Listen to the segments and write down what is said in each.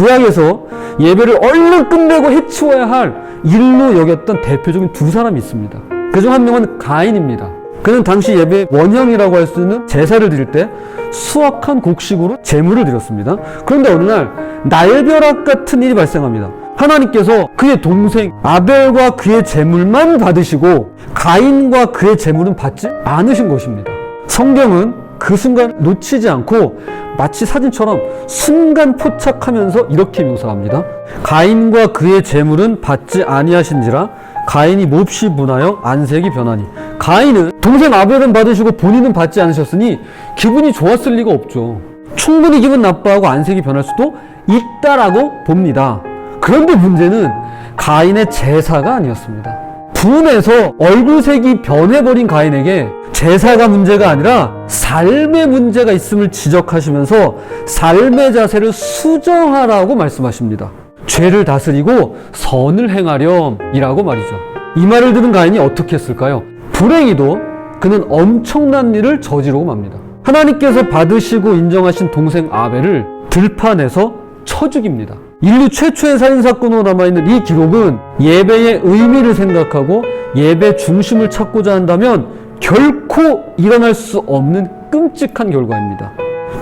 구약에서 예배를 얼른 끝내고 해치워야 할 일로 여겼던 대표적인 두 사람이 있습니다. 그중 한 명은 가인입니다. 그는 당시 예배 원형이라고 할 수 있는 제사를 드릴 때 수확한 곡식으로 제물을 드렸습니다. 그런데 어느 날 날벼락 같은 일이 발생합니다. 하나님께서 그의 동생 아벨과 그의 제물만 받으시고 가인과 그의 제물은 받지 않으신 것입니다. 성경은 그 순간 놓치지 않고 마치 사진처럼 순간 포착하면서 이렇게 묘사합니다. 가인과 그의 제물은 받지 아니하신지라 가인이 몹시 분하여 안색이 변하니 가인은 동생 아벨은 받으시고 본인은 받지 않으셨으니 기분이 좋았을 리가 없죠. 충분히 기분 나빠하고 안색이 변할 수도 있다라고 봅니다. 그런데 문제는 가인의 제사가 아니었습니다. 분해서 얼굴색이 변해버린 가인에게 제사가 문제가 아니라 삶의 문제가 있음을 지적하시면서 삶의 자세를 수정하라고 말씀하십니다. 죄를 다스리고 선을 행하렴이라고 말이죠. 이 말을 들은 가인이 어떻게 했을까요? 불행히도 그는 엄청난 일을 저지르고 맙니다. 하나님께서 받으시고 인정하신 동생 아벨을 들판에서 쳐 죽입니다. 인류 최초의 살인 사건으로 남아있는 이 기록은 예배의 의미를 생각하고 예배 중심을 찾고자 한다면 결코 일어날 수 없는 끔찍한 결과입니다.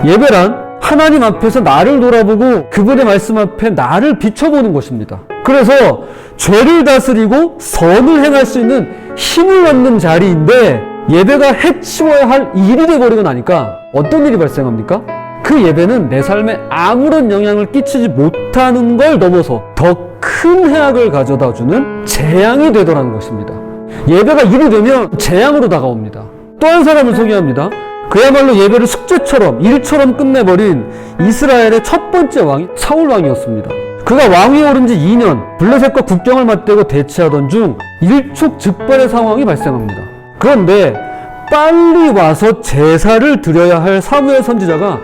예배란 하나님 앞에서 나를 돌아보고 그분의 말씀 앞에 나를 비춰보는 것입니다. 그래서 죄를 다스리고 선을 행할 수 있는 힘을 얻는 자리인데 예배가 해치워야 할 일이 되버리고 나니까 어떤 일이 발생합니까? 그 예배는 내 삶에 아무런 영향을 끼치지 못하는 걸 넘어서 더 큰 해악을 가져다 주는 재앙이 되더라는 것입니다. 예배가 일이 되면 재앙으로 다가옵니다. 또 한 사람을 소개합니다. 그야말로 예배를 숙제처럼 일처럼 끝내버린 이스라엘의 첫 번째 왕이 사울 왕이었습니다. 그가 왕위에 오른 지 2년 블레셋과 국경을 맞대고 대치하던 중 일촉즉발의 상황이 발생합니다. 그런데 빨리 와서 제사를 드려야 할 사무엘 선지자가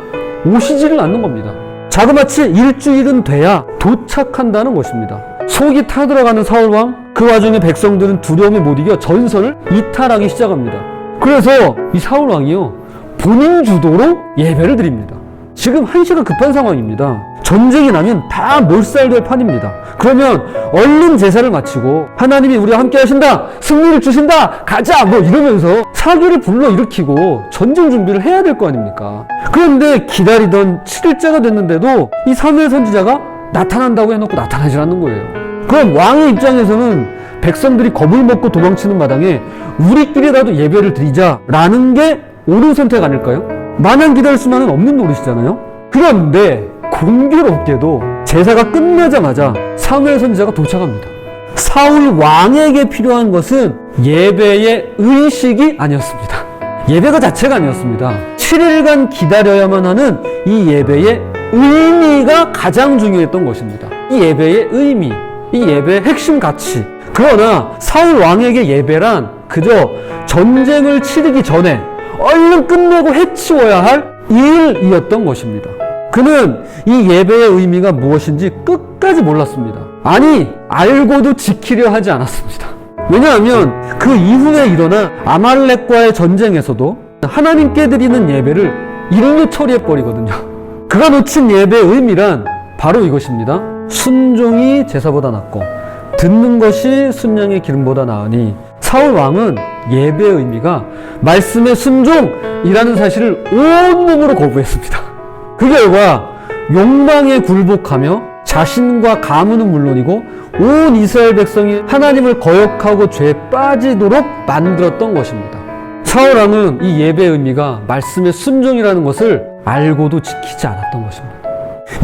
오시지를 않는 겁니다. 자그마치 일주일은 돼야 도착한다는 것입니다. 속이 타들어가는 사울왕, 그 와중에 백성들은 두려움에 못 이겨 전선을 이탈하기 시작합니다. 그래서 이 사울왕이요, 본인 주도로 예배를 드립니다. 지금 한시가 급한 상황입니다. 전쟁이 나면 다 몰살될 판입니다. 그러면 얼른 제사를 마치고 하나님이 우리와 함께 하신다! 승리를 주신다! 가자! 뭐 이러면서 사기를 불러 일으키고 전쟁 준비를 해야 될 거 아닙니까? 그런데 기다리던 7일째가 됐는데도 이 사무엘 선지자가 나타난다고 해놓고 나타나질 않는 거예요. 그럼 왕의 입장에서는 백성들이 겁을 먹고 도망치는 마당에 우리끼리라도 예배를 드리자라는 게 옳은 선택 아닐까요? 마냥 기다릴 수만은 없는 노릇이잖아요. 그런데 공교롭게도 제사가 끝나자마자 사무엘 선지자가 도착합니다. 사울 왕에게 필요한 것은 예배의 의식이 아니었습니다. 예배가 자체가 아니었습니다. 7일간 기다려야만 하는 이 예배의 의미가 가장 중요했던 것입니다. 이 예배의 의미, 이 예배의 핵심 가치. 그러나 사울 왕에게 예배란 그저 전쟁을 치르기 전에 얼른 끝내고 해치워야 할 일이었던 것입니다. 그는 이 예배의 의미가 무엇인지 끝까지 몰랐습니다. 아니, 알고도 지키려 하지 않았습니다. 왜냐하면 그 이후에 일어난 아말렉과의 전쟁에서도 하나님께 드리는 예배를 일로 처리해버리거든요. 그가 놓친 예배의 의미란 바로 이것입니다. 순종이 제사보다 낫고 듣는 것이 순양의 기름보다 나으니 사울 왕은 예배의 의미가 말씀의 순종이라는 사실을 온몸으로 거부했습니다. 그 결과 욕망에 굴복하며 자신과 가문은 물론이고 온 이스라엘 백성이 하나님을 거역하고 죄에 빠지도록 만들었던 것입니다. 사울 왕은 이 예배의 의미가 말씀의 순종이라는 것을 알고도 지키지 않았던 것입니다.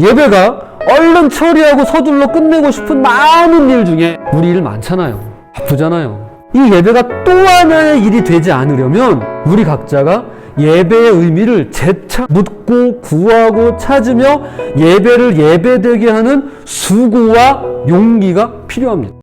예배가 얼른 처리하고 서둘러 끝내고 싶은 많은 일 중에 우리 일 많잖아요. 바쁘잖아요. 이 예배가 또 하나의 일이 되지 않으려면 우리 각자가 예배의 의미를 재차 묻고 구하고 찾으며 예배를 예배되게 하는 수고와 용기가 필요합니다.